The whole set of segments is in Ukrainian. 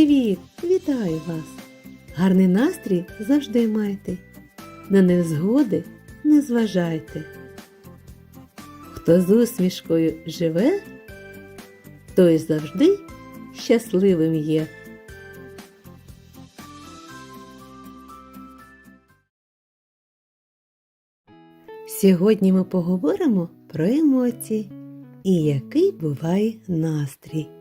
Привіт! Вітаю вас! Гарний настрій завжди майте. На невзгоди не зважайте. Хто з усмішкою живе, той завжди щасливим є. Сьогодні ми поговоримо про емоції і який буває настрій.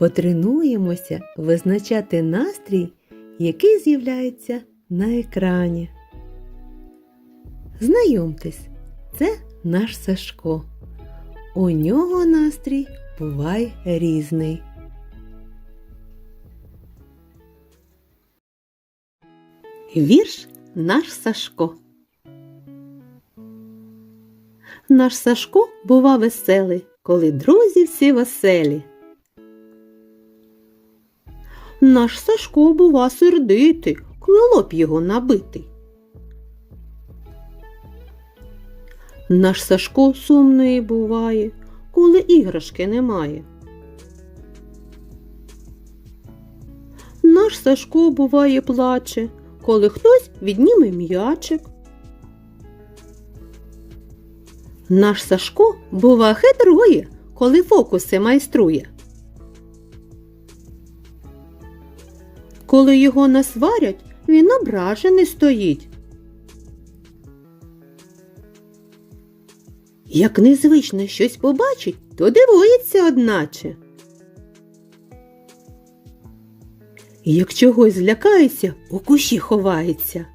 Потренуємося визначати настрій, який з'являється на екрані. Знайомтесь, це наш Сашко. У нього настрій буває різний. Вірш наш Сашко. Наш Сашко бува веселий, коли друзі всі веселі. Наш Сашко бува сердитий, коли лоб його набитий. Наш Сашко сумний буває, коли іграшки немає. Наш Сашко буває плаче, коли хтось відніме м'ячик. Наш Сашко бува хитрує, коли фокуси майструє. Коли його насварять, він ображений стоїть. Як незвично щось побачить, то дивується одначе. Як чогось злякається, у кущі ховається.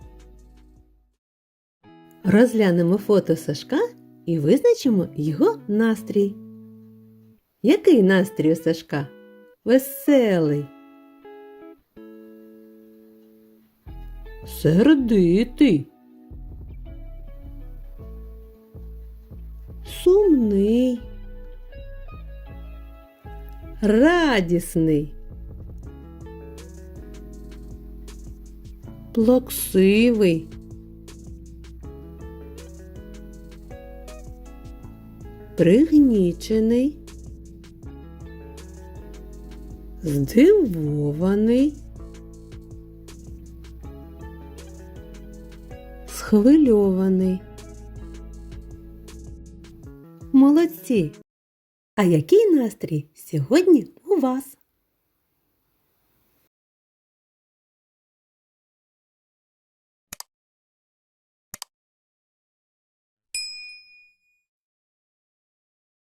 Розглянемо фото Сашка і визначимо його настрій. Який настрій у Сашка? Веселий. Сердитий. Сумний. Радісний. Плаксивий. Пригнічений. Здивований. Схвильований. Молодці! А який настрій сьогодні у вас?